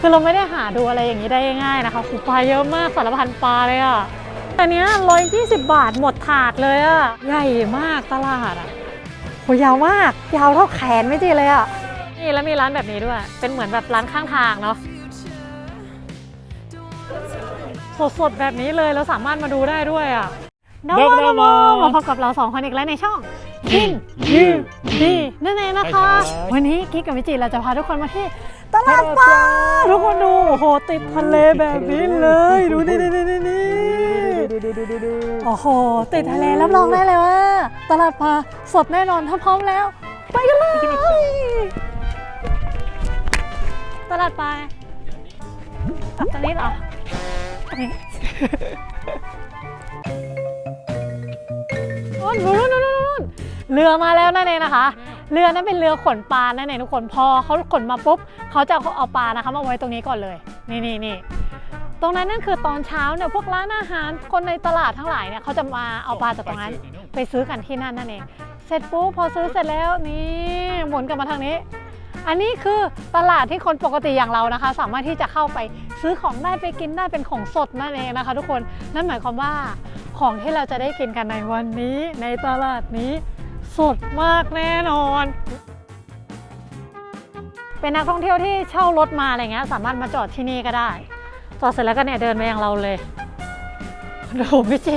คือเราไม่ได้หาดูอะไรอย่างนี้ได้ง่ายๆนะคะคูปลาเยอะมากสารพันปลาเลยอะแต่เนี้ยร้อยยี่สิบบาทหมดถาดเลยอะใหญ่มากตลาดอะโหยาวมากยาวเท่าแขนไม่จีเลยอะนี่แล้วมีร้านแบบนี้ด้วย เป็นเหมือนแบบร้านข้างทางเนาะสดๆแบบนี้เลยเราสามารถมาดูได้ด้วยอะนนววนนโมโมมาพบกับเราสองคนอีกแล้วในช่องกินยืดีนั่นเองนะคะใช่ครับวันนี้กิ๊กกับวิจิเราจะพาทุกคนมาที่ ตลาดปลาทุกคนดูโอ้โหติดทะเลแบบนี้เลย ดูนี่นี่นี่นี่โอ้โหติดทะเลรับรองได้เลยว่า ตลาดปลาสดแน่นอนถ้าพร้อมแล้ว ไปกันเลย ตลาดปลากลับตรงนี้เหรอนู่นนู่นนู่นนู่นเรือมาแล้วนั่นเองนะคะ เรือนั้นเป็นเรือขนปลานั่นเองทุกคนพอเขาขนมาปุ๊บเขาจะเอาปลานะคะมาไว้ตรงนี้ก่อนเลย นี่นี่นี่ตรงนั้นนั่นคือตอนเช้าเนี่ยพวกร้านอาหารคนในตลาดทั้งหลายเนี่ยเขาจะมาเอาปลาจากตรงนั้น ไปซื้อกันที่นั่นนั่นเองเสร็จปุ๊บพอซื้อเสร็จแล้วนี่หมุนกลับมาทางนี้ อันนี้คือตลาดที่คนปกติอย่างเรานะคะ สามารถที่จะเข้าไปซื้อของได้ไปกินได้เป็นของสดนั่นเองนะคะ ทุกคนนั่นหมายความว่าของที่เราจะได้กินกันในวันนี้ในตลาดนี้ สดมากแน่นอน เป็นนักท่องเที่ยวที่เช่ารถมาอะไรเงี้ยสามารถมาจอดที่นี่ก็ได้ จอดเสร็จแล้วก็เนี่ยเดินไปอย่างเราเลยดูพี่จิ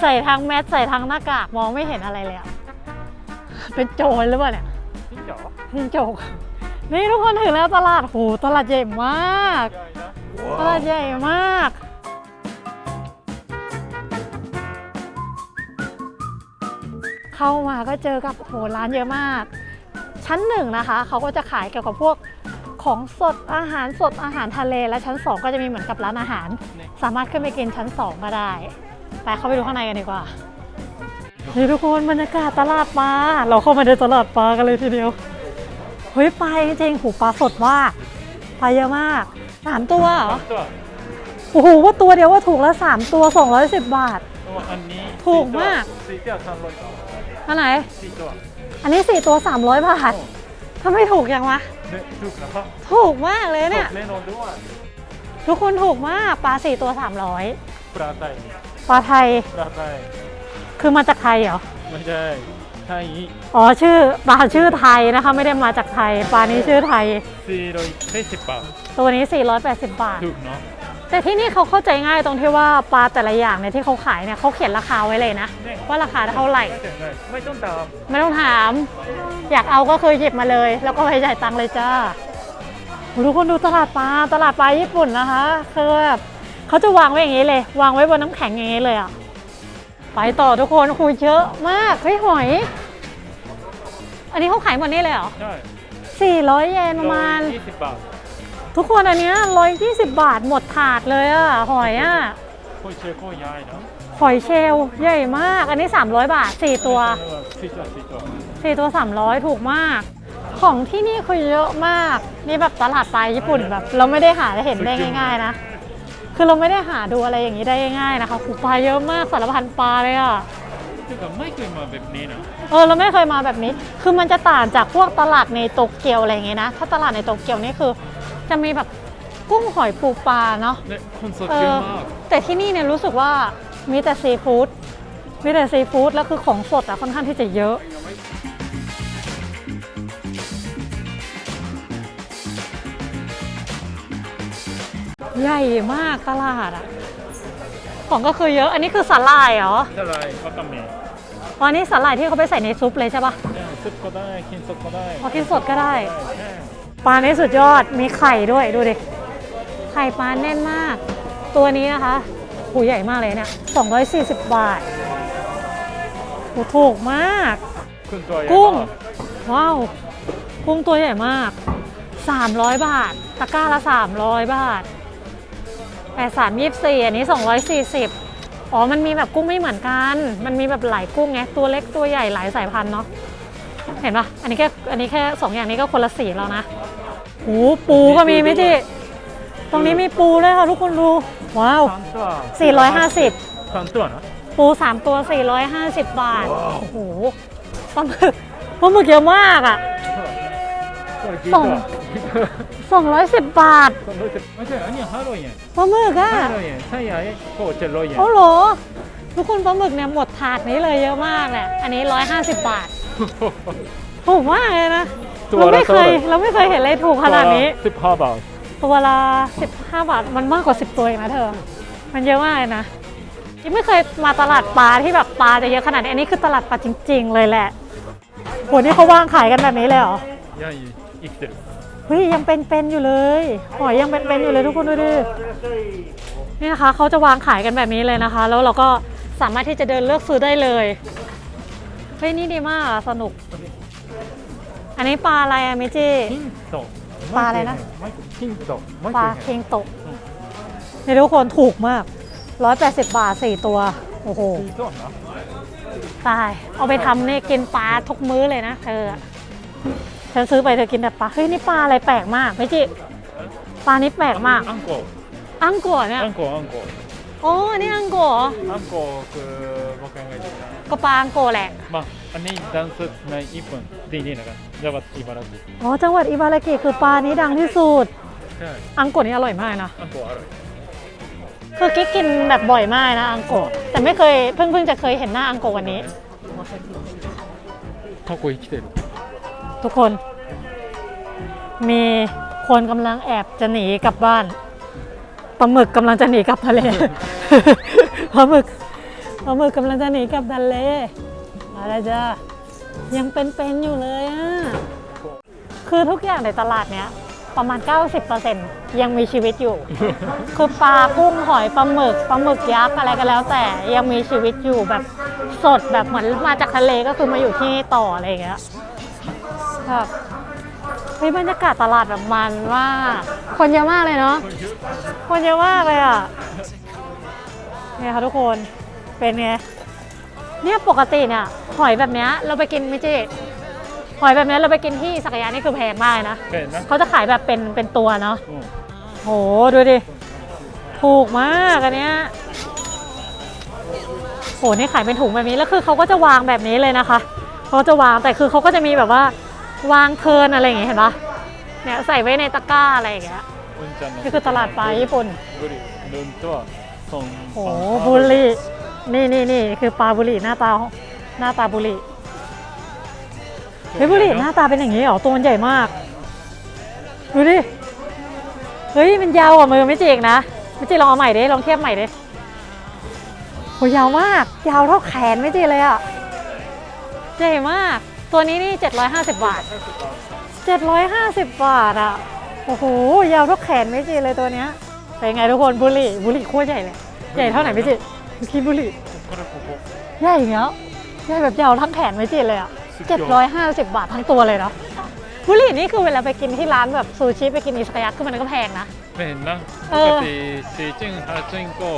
ใส่ทั้งแมสใส่ทั้งหน้ากากมองไม่เห็นอะไรเลยอะเป็นโจรหรือเปล่าเนี่ยจริงเหรอพี่โจกนี่ทุกคนถึงแล้วตลาดโหตลาดใหญ่มากใหญ่นะตลาดใหญ่มาก เข้ามาก็เจอกับโหร้านเยอะมาก ชั้นหนึ่งนะคะเขาก็จะขายเกี่ยวกับพวกของสดอาหารสดอาหารทะเลและชั้นสองก็จะมีเหมือนกับร้านอาหาร สามารถขึ้นไปกินชั้นสองก็ได้ไปเข้าไปดูข้างในกันดีกว่านี่ทุกคนบรรยากาศตลาดปลาเราเข้ามาในตลาดปลากันเลยทีเดียวเฮ้ยปลาจริงๆหูปลาสดมากปลาเยอะมากสามตัวเหรอตัวโอ้โหว่าตัวเดียวว่าถูกแล้วสามตัว 210 บาทตัวอันนี้ถูกมากสี่ตัวสามร้อย อันไหน สี่ตัวอันนี้ 4 ตัว 300 บาททำไมถูกยังวะ เนี่ยถูกนะครับถูกมากเลยเนี่ย แน่นอนด้วยทุกคนถูกมาก ปลา 4 ตัวปลาไทย300ปลาไทย ปลาไทยคือมาจากไทยเหรอ ไม่ใช่ไทยอ๋อ ชื่อปลาชื่อไทยนะคะ ไม่ได้มาจากไทย ปลานี้ชื่อไทย สี่ร้อยสี่สิบบาทตัวนี้ 480 บาท ถูกเนาะ แต่ที่นี่เขาเข้าใจง่ายตรงที่ว่าปลาแต่ละอย่างเนี่ยที่เขาขายเนี่ยเขาเขียนราคาไว้เลยนะ ว่าราคาเท่าไหร่ ไม่ถึงเลยไม่ต้องตามไม่ต้องถาม อยากเอาก็คือหยิบมาเลย แล้วก็ไปจ่ายตังค์เลยจ้าโหทุกคนดูตลาดปลาตลาดปลาญี่ปุ่นนะคะคือแบบเขาจะวางไว้อย่างนี้เลย วางไว้บนน้ำแข็งอย่างนี้เลยอะไปต่อทุกคนคุยเยอะมากเฮ้ยหอย อันนี้เขาขายหมดนี่เลยเหรอใช่400เยนประมาณยี่สิบบาท ทุกคนอันเนี้ย120 บาทหมดถาดเลยอะหอยอะโคยเชโคยยายนะหอยเชลลใหญ่มาก อันนี้ 300 บาท 4 ตัวสี่ตัวสี่ตัวสี่ตัว 300 ถูกมาก ของที่นี่คือเยอะมาก นี่แบบตลาดปลาญี่ปุ่นแบบ เราไม่ได้หาเห็นได้ง่าย ๆ นะ คือเราไม่ได้หาดูอะไรอย่างนี้ได้ง่ายๆนะคะคูปลาเยอะมากสารพันปลาเลยอะคือกับไม่เคยมาแบบนี้นะเออเราไม่เคยมาแบบนี้ คือมันจะต่างจากพวกตลาดในโตเกียวอะไรอย่างเงี้ยนะ ถ้าตลาดในโตเกียวนี่คือ จะมีแบบกุ้งหอยปูปลาเนาะเนี่ยคนสดเอเยออะมาก แต่ที่นี่เนี่ยรู้สึกว่ามีแต่ซีฟู้ดมีแต่ซีฟู้ดแล้วคือของสดอะค่อนข้างที่จะเยอะ ใหญ่มากตลาดอะของก็คือเยอะอันนี้คือสาหร่ายเหรอเท่าไหรก็ต้องมีอ๋ออันนี้สาหร่ายที่เขาไปใส่ในซุปเลยใช่ปะเนี่ยซุปก็ได้กินสดก็ได้พอกินสดก็ได้ใช่ ปลานี้สุดยอด มีไข่ด้วยดูดิ ไข่ปลาแน่นมาก ตัวนี้นะคะหูใหญ่มากเลยเนี่ย240 บาทหูถูกมากคุณตัวใหญ่กุ้งมากว้าว กุ้งตัวใหญ่มาก 300 บาท ตะกร้าละ 300 บาทแปดสามยี่สี่อันนี้ 240 อ๋อ มันมีแบบกุ้งไม่เหมือนกัน มันมีแบบหลายกุ้งไง ตัวเล็กตัวใหญ่หลายสายพันธุ์เนาะ เห็นปะอันนี้แค่อันนี้แค่สองอย่างนี้ก็คนละสีแล้วนะโอ้ปูก็มีไหมจิตรงนี้มีปูด้วยค่ะทุกคนดู ว้าวสามตัว450 สามตัวนะปู 3 ตัว 450 บาท โอ้โหปลาหมึกปลาหมึกเยอะมากอะตัวกี่สองตัว210 บาทไม่ใช่อันนี้ห้าร้อยเยนปลาหมึกอะห้าร้อยเยนใช่ไหมก็เจ็ดร้อยเยน โอ้โห ทุกคนปลาหมึกเนี่ยหมดถาดนี้เลยเยอะมากเนี่ยอันนี้ 150 บาท ถูกมากเลยนะเราไม่เคยเราไม่เคยเห็นเลยถูกขนาดนี้ สิบห้าบาทตัวละ15 บาทมันมากกว่า 10 ตัวเองนะเธอ มันเยอะมากเลยนะยังไม่เคยมาตลาดปลาที่แบบปลาจะเยอะขนาดนี้ อันนี้คือตลาดปลาจริง ๆ เลยแหละโหนี่เขาวางขายกันแบบนี้เลยเหรอ ยังอีกเด็เฮ้ยยังเป็นๆอยู่เลยหอยยังเป็นๆอยู่เลยทุกคนดูดินี่นะคะเขาจะวางขายกันแบบนี้เลยนะคะ แล้วเราก็สามารถที่จะเดินเลือกซื้อได้เลย เฮ้ยนี่ดีมากอะสนุก อันนี้ปลาอะไรอะมิจิ ヒント ปลาอะไรนะ ヒントもう一 ป 個 ลา 言 เค え งโตะนี่ทุกคนถูกมาก 180 บาท 4 ตัว โอ้โห ヒントな ตาย เอาไปทำเนี่ยกินปลาทุกมื้อเลยนะเธออะฉันซื้อไปเธอกินแต่ปลา เฮ้ยนี่ปลาอะไรแปลกมากมิจิ ปลานี้แปลกมาก あんこ อังกัวเนี่ย あんこあんこ โอ้อันนี่อังกัวเหรอ あんこคื อบอกยังไงดีนะ ก็ปลาอังกัวแหละ まあอันนี้ダンスในญี่ปุ่นที่นี่นะครับจังหวัดอิบารากิ อ๋อ จังหวัดอิบารากิคือปลานี้ดังที่สุด ใช่ อังกัวนี่อร่อยมากนะ あんこอร่อย คือกิ๊กกินแบบบ่อยมากนะอังกัวแต่ไม่เคยเพิ่งเพิ่งจะเคยเห็นหน้าอังกัววันนี้ タコ生きてる ทุกคน มีคนกำลังแอบจะหนีกลับบ้านปลาหมึกกำลังจะหนีกลับทะเล ปลาหมึก ปลาหมึกกำลังจะหนีกลับทะเลมาแล้วจ้ายังเป็นๆอยู่เลยอะคือทุกอย่างในตลาดเนี้ย ประมาณ 90%ยังมีชีวิตอยู่ คือปลากุ้งหอยปลาหมึกปลาหมึกยักษ์อะไรก็แล้ว แต่ยังมีชีวิตอยู่แบบสดแบบเหมือนมาจากทะเลก็คือมาอยู่ที่นี่ต่ออะไรอย่างเงี้ยแบบเฮ้ยบรรยากาศตลาดแบบมันมากคนเยอะมากเลยเนาะคนเยอะมากเลยอะเนี่ยค่ะทุกคน เป็นไง เนี่ยปกติเนี่ยหอยแบบเนี้ยเราไปกินไม่จิหอยแบบนี้เราไปกินที่สักยานี่คือแพงมากนะเนะเขาจะขายแบบเป็นเป็นตัวเนาะโหดูดิ ถูกมากอันเนี้ยโหนี่ขายเป็นถุงแบบนี้แล้วคือเขาก็จะวางแบบนี้เลยนะคะเขาจะวางแต่คือเขาก็จะมีแบบว่าวางเทินอะไรอย่างเงี้ยเห็นปะเนี่ยใส่ไว้ในตะกร้าอะไรอย่างเงี้ยนี่คือตลาดปลาญี่ปุ่นโอ้โหบุรี นี่นี่นี่คือปลาบุหรีหน้าตาหน้าตาบุหรีเฮ้ยบุหรีหน้าตาเป็นอย่างนี้เหรอตัวมันใหญ่มากดูดิเฮ้ยมันยาวกว่ามือไม่จิกนะไม่จิกลองเอาใหม่ดิลองเทียบใหม่ดิโหยาวมาก ยาวเท่าแขนไม่จิกเลยอะใหญ่มาก ตัวนี้นี่ 750 บาท 750 บาทอะโอ้โหยาวเท่าแขนไม่จิกเลยตัวเนี้ยเป็นไงทุกคนบุหรี่บุหรี่โคตรใหญ่เลยใหญ่เท่าไหนไม่จิเมื่ คิดบุหรี่これใหญ่อย่างเงี้ยใหญ่แบบยาวทั้งแขนไม่จีเลยอะ750 บาททั้งตัวเลยเนาะบุหรี่นี่คือเวลาไปกินที่ร้านแบบซูชิไปกินอิสกายักคือมันก็แพงนะเพงนนะปกติสี่จิ้งห้าจิ้งก็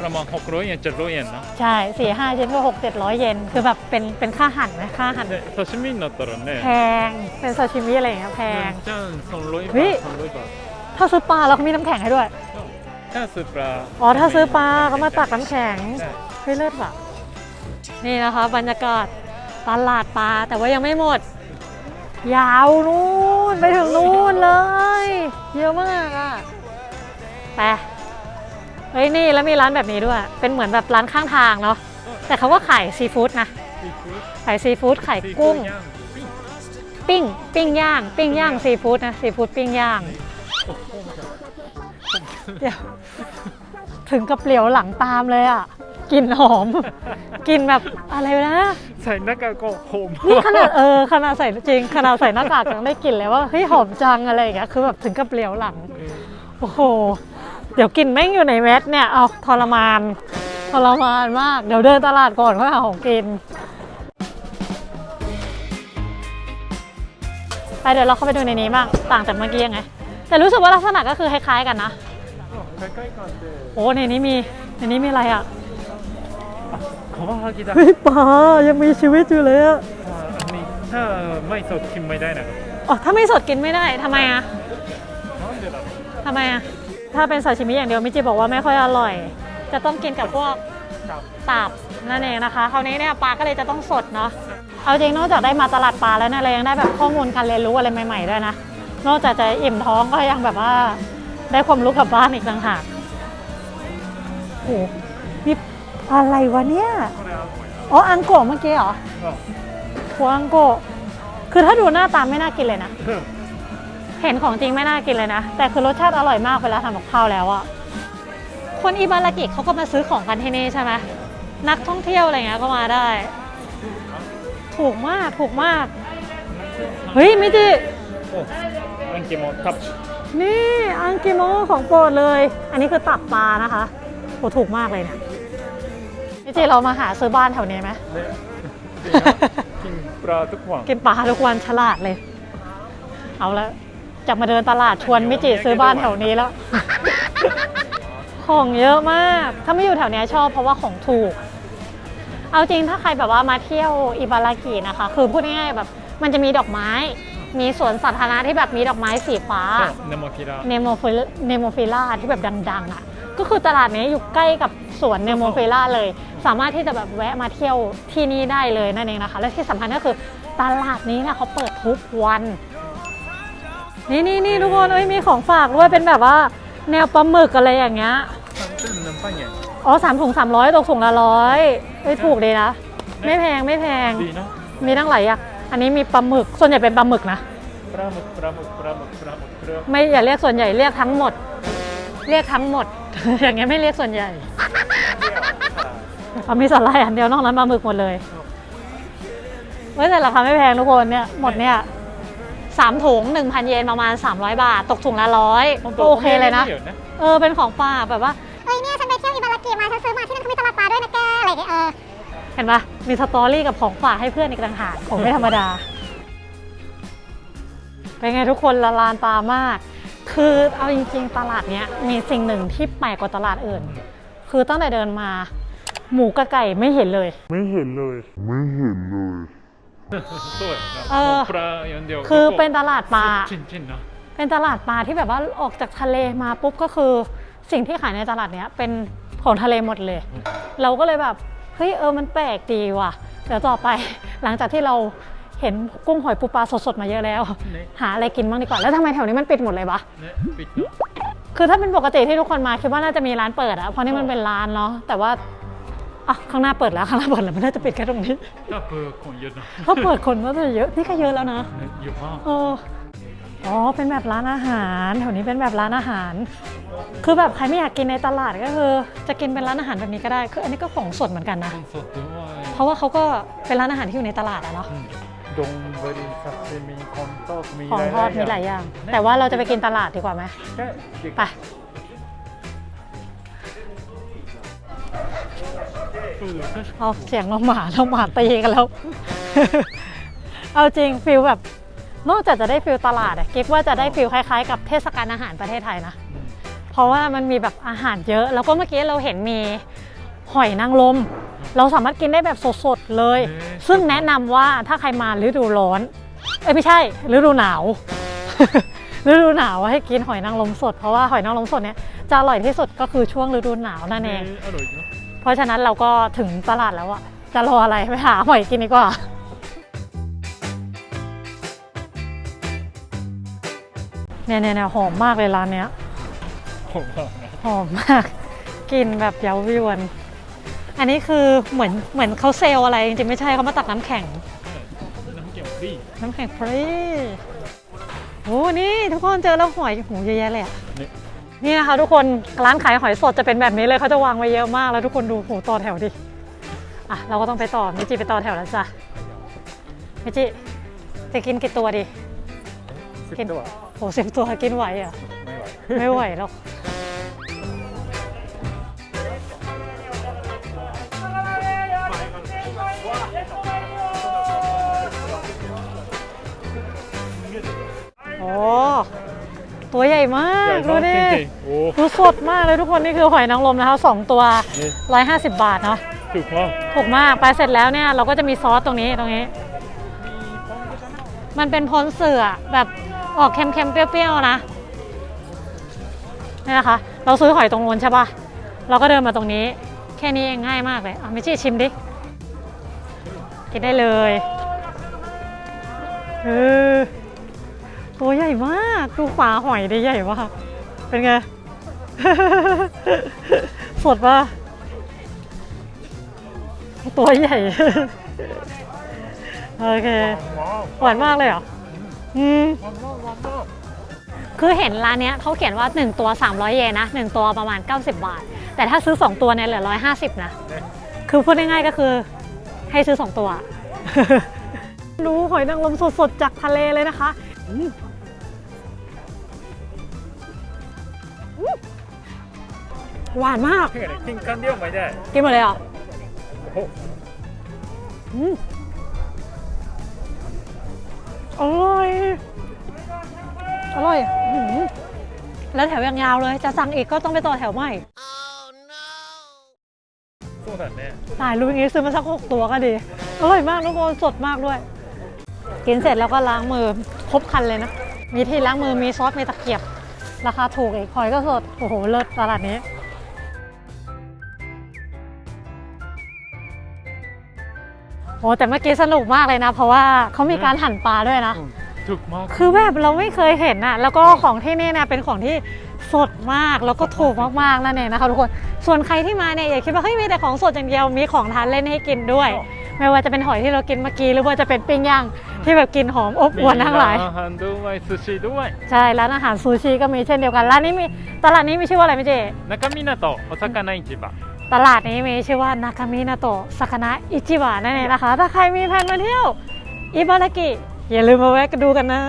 ประมาณหกร้อยเยนเจ็ดร้อยเยนนะใช่สี่ห้าจิ้งก็หกเจ็ดร้อยเยนคือแบบเป็นเป็นค่าหั่นไหมค่าหั่นซาชิมิになったらねแพงเป็นซาชิมิอะไรเงี้ยแพงจ้าง200บาท200บาทถ้าซื้อปลาเราก็มีน้ำแข็งให้ด้วย ถ้าซื้อปลาอ๋อถ้าซื้อปลาก็มาตักน้ำแข็งใช่เฮ้ยเลิศว่ะ นี่นะคะ บรรยากาศตลาดปลาแต่ว่ายังไม่หมด ยาวนู่นไปถึงนู่นเลย เยอะมากอะไปเฮ้ยนี่แล้วมีร้านแบบนี้ด้วย เป็นเหมือนแบบร้านข้างทางเนาะแต่เขาก็ขายซีฟู้ดนะขายซีฟู้ดขายกุ้งปิ้งปิ้งปิ้งย่าง ปิ้งย่างซีฟู้ดนะซีฟู้ดปิ้งย่าง เดี๋ยวถึงกับเหลียวหลังตามเลยอะกลิ่นหอมกลิ่นแบบอะไรนะ ใส่หน้ากากก็โฮมนี่ขนาดเออขนาดใส่จริงขนาดใส่หน้ากากยังได้กลิ่นเลยว่าเฮ้ยหอมจังอะไรอย่างเงี้ยคือแบบถึงกับเหลียวหลังโอ้โหเดี๋ยวกลิ่นแม่งอยู่ในแมสเนี่ยเอาทรมานทรมานมากเดี๋ยวเดินตลาดก่อนค่อยหาของกินไปเดี๋ยวเราเข้าไปดูในนี้บ้างต่างจากเมื่อกี้ยังไง แต่รู้สึกว่าลักษณะก็คือคล้ายๆกันนะใกล้ๆกันで โอ้ในนี้มีในนี้มีอะไรอะของว่าเกินได้เฮ้ยปลายังมีชีวิตอยู่เลยอะถ้าไม่สดกินไม่ได้นะอ๋อถ้าไม่สดกินไม่ได้ทำไมอะทำไมอะถ้าเป็นซาชิมิอย่างเดียวมิจิบอกว่าไม่ค่อยอร่อย จะต้องกินกับพวกตับนั่นเองนะคะคราวนี้เนี่ยปลาก็เลยจะต้องสดเนาะเอาจริงนอกจากได้มาตลาดปลาแล้วเนี่ยเรายังได้แบบข้อมูลการเรียนรู้อะไรใหม่ๆด้วยนะนอกจากจะอิ่มท้องก็ยังแบบว่า ได้ความรู้กลับบ้านอีกต่างหากโอ้โหนี่อะไรวะเนี่ย อ๋อ อังโกะเมื่อกี้เหรอหัวอังโกะคือถ้าดูหน้าตาไม่น่ากินเลยนะ เห็นของจริงไม่น่ากินเลยนะ แต่คือรสชาติอร่อยมากเวลาทำกับข้าวแล้วอะคนอิบารากิเขาก็มาซื้อของกันที่นี่ใช่ไหมนักท่องเที่ยวอะไรเงี้ยก็มาได้ ถูกมาก ถูกมาก เฮ้ยมิจิโอ้อังกิโมทับ นี่อังกิโมของโปรดเลย อันนี้คือตับปลานะคะโหถูกมากเลยเนี่ยมิจิเรามาหาซื้อบ้านแถวนี้ไหมเนี่ยกินปลาทุกวันกินปลาทุกวันฉลาดเลย เอาละจะมาเดินตลาดชวนมิจิซื้อบ้านแถวนี้แล้ว ของเยอะมาก ถ้าไม่อยู่แถวเนี้ยชอบเพราะว่าของถูก เอาจริงถ้าใครแบบว่ามาเที่ยวอิบารากินะคะ คือพูดง่ายๆแบบมันจะมีดอกไม้ มีสวนสาธารณะที่แบบมีดอกไม้สีฟ้า เนโมคิระเนโมฟิลเนโมฟิล่าที่แบบดังๆอะ ก็คือตลาดนี้อยู่ใกล้กับสวนเนโมฟิล่าเลย สามารถที่จะแบบแวะมาเที่ยวที่นี่ได้เลยนั่นเองนะคะ และที่สำคัญก็คือตลาดนี้นะเขาเปิดทุกวัน นี่นี่นี่ทุกคนเอ้ยมีของฝากด้วยเป็นแบบว่า แนวปลาหมึกอะไรอย่างเงี้ยเป็นหนึ่งพันเยนอ๋อสามถุงสามร้อยตกถุงละร้อยเอ้ยถูกดีนะ ไม่แพงไม่แพง ดีเนาะมีทั้งหลายอย่าง อันนี้มีปลาหมึก ส่วนใหญ่เป็นปลาหมึกนะ ปลาหมึกปลาหมึกปลาหมึกปลาหมึกปลาหมึกไม่อย่าเรียกส่วนใหญ่เรียกทั้งหมด เรียกทั้งหมด อย่างเงี้ยไม่เรียกส่วนใหญ่เอามีสาหร่ายอันเดียวนอกนั้นปลาหมึกหมดเลยเว้ยแต่ราคาไม่แพงทุกคนเนี่ยหมดเนี่ยสามถุง1,000เยนประมาณ 300 บาท ตกถุงละร้อยก็โอเคเลยนะ เออเป็นของฝากแบบว่าเฮ้ยเนี่ยฉันไปเที่ยวอิบารากิมาฉันซื้อมาที่นั่นเขามีตลาดปลาด้วยนะแกอะไรอย่างเงี้ยเออ เห็นปะมีสตอรี่กับของฝากให้เพื่อนอีกต่างหากผมไม่ธรรมดา เป็นไงทุกคนละลานตามาก คือเอาจริงๆตลาดเนี้ยมีสิ่งหนึ่งที่แปลกกว่าตลาดอื่น คือตั้งแต่เดินมา หมูกับไก่ไม่เห็นเลย ไม่เห็นเลยสวยนะเออปลาอย่างเดียวคือเป็นตลาดปลาชินชินๆนะเป็นตลาดปลาที่แบบว่าออกจากทะเลมาปุ๊บก็คือ สิ่งที่ขายในตลาดเนี้ยเป็นของทะเลหมดเลย เราก็เลยแบบ เฮ้ยเออมันแปลกดีว่ะเดี๋ยวต่อไปหลังจากที่เราเห็นกุ้งหอยปูปลาสดๆมาเยอะแล้ว หาอะไรกินบ้างดีกว่า แล้วทำไมแถวนี้มันปิดหมดเลยวะเนี่ยปิดเนาะคือถ้าเป็นปกติที่ทุกคนมาคิดว่าน่าจะมีร้านเปิดอะเพราะนี่มันเป็นร้านเนาะแต่ว่าอะข้างหน้าเปิดแล้วข้างหน้าเปิดแล้วมันน่าจะปิดแค่ตรงนี้ถ้าเปิดคนเยอะนะถ้าเปิดคนก็จะเยอะนี่ก็เยอะแล้วนะเนี่ยเยอะมากเออ อ๋อ เป็นแบบร้านอาหารแถวนี้เป็นแบบร้านอาหาร คือแบบใครไม่อยากกินในตลาดก็คือ จะกินเป็นร้านอาหารแบบนี้ก็ได้ คืออันนี้ก็ของสดเหมือนกันนะต้องสดด้วยเพราะว่าเขาก็เป็นร้านอาหารที่อยู่ในตลาดอะเนาะอืมดงบริซาซิมิคอนโตมีของทอดมีหลายอย่าง แต่ว่าเราจะไปกินตลาดดีกว่าไหมแค่เด็กไปเออ確かเอาเสียงน้องหมาน้องหมาตีกันแล้ว เอาจริงฟิลแบบ นอกจากจะได้ฟิลตลาดอะกิ๊กว่าจะได้ฟิลคล้ายๆ กับเทศกาลอาหารประเทศไทยนะ เพราะว่ามันมีแบบอาหารเยอะ แล้วก็เมื่อกี้เราเห็นมีหอยนางรมเราสามารถกินได้แบบสดๆเลย ซึ่งแนะนำว่าถ้าใครมาฤดูร้อน เอ้ยไม่ใช่ฤดูหนาว ฤดูหนาวให้กินหอยนางรมสดเพราะว่าหอยนางรมสดเนี่ยจะอร่อยที่สุดก็คือช่วงฤดูหนาวนั่นเองえーอร่อยเนาะ เพราะฉะนั้นเราก็ถึงตลาดแล้วอะจะรออะไรไปหาหอยกินดีกว่า เนี่ยเนี่ยเนี่ยหอมมากเลยร้านเนี้ยผมว่านะหอมมาก กินแบบเย้ายวน อันนี้คือเหมือนเหมือนเขาเซลล์อะไรจริงๆไม่ใช่เขามาตักน้ำแข็ง น้ำเกี่ยวฟรีน้ำแข็งฟรีโอ้นี่ทุกคนเจอแล้วหอยโหเยอะแยะเลยอะเนี่ยนี่นะคะทุกคนร้านขายหอยสดจะเป็นแบบนี้เลยเขาจะวางไว้เยอะมากแล้วทุกคนดูโหต่อแถวดิอะเราก็ต้องไปต่อมิจิไปต่อแถวแล้วจ้ะมิจิจะกินกี่ตัวดิสิบกินตัว โหสิบตัวกินไหวเหรอะ ไม่ไหวไม่ไหวหรอก โอ้ ตัวใหญ่มากใหญ่ดูมากดิ จริงๆโอ้ ดูสดมากเลยทุกคน นี่คือหอยนางรมนะคะสองตัว นี่ 150 บาทเนาะ ถูกมากถูกมาก ไปเสร็จแล้วเนี่ย เราก็จะมีซอสตรงนี้ตรงนี้ มันเป็นพนเสือแบบ ออกเค็มๆ เปรี้ยวๆ นะนี่นะคะ เราซื้อหอยตรงนู้นใช่ปะเราก็เดินมาตรงนี้ แค่นี้เองง่ายมากเลยอะมิจิชิมดิ กินได้เลยเออตัวใหญ่มาก ดูฝาหอยได้ใหญ่มาก เป็นไง สดปะตัวใหญ่ โอเค หวานมากเลยเหรอ อืมคือเห็นร้านเนี้ยเขาเขียนว่า 1 ตัว 300 เยนนะ 1 ตัวประมาณ 90 บาท แต่ถ้าซื้อ 2 ตัวเนี่ยเหลือ 150 นะ คือพูดง่ายๆก็คือให้ซื้อ 2 ตัวรู้หอยนางรมสดๆ จากทะเลเลยนะคะหวานมาก กินกันเดียวไม่ได้ กินหมดเลยเหรอ อร่อย อร่อยอแล้วแถวยังยาวเลย จะสั่งอีกก็ต้องไปต่อแถวใหม่ สู้สายรู้นี้ซื้อมาสักหกตัวก็ดี อร่อยมากทุกคนสดมากด้วย กินเสร็จแล้วก็ล้างมือครบคันเลยนะ มีที่ล้างมือมีซอสมีตะเกียบ ราคาถูกอีกหอยก็สด โอ้โห เลิศตลาดนี้ โอ้แต่เมื่อกี้สนุกมากเลยนะ เพราะว่าเขามีการหั่นปลาด้วยนะ ถูกมาก คือแบบเราไม่เคยเห็นอะแล้วก็ของที่นี่เนี่ยเป็นของที่สดมากแล้วก็ถูกมากๆนั่นเองนะคะทุกคนส่วนใครที่มาเนี่ยอย่าคิดว่าเฮ้ยมีแต่ของสดอย่างเดียวมีของทานเล่นให้กินด้วย ไม่ว่าจะเป็นหอยที่เรากินเมื่อกี้หรือว่าจะเป็นปิ้งย่างที่แบบกินหอมอบอวนทั้งหลายร้านอาหารด้วยซูชิด้วยใช่ร้านอาหารซูชิก็มีเช่นเดียวกันร้านนี้มีตลาดนี้มีชื่อว่าอะไรพี่เจนากามินาโตะโอซากานาอิจิบะ ตลาดนี้มีชื่อว่านาคามินาโตะสกนะอิจิบะนั่นเองนะคะ ถ้าใครมีแผนมาเที่ยวอิบารากิอย่าลืมมาแวะกันดูกันนะ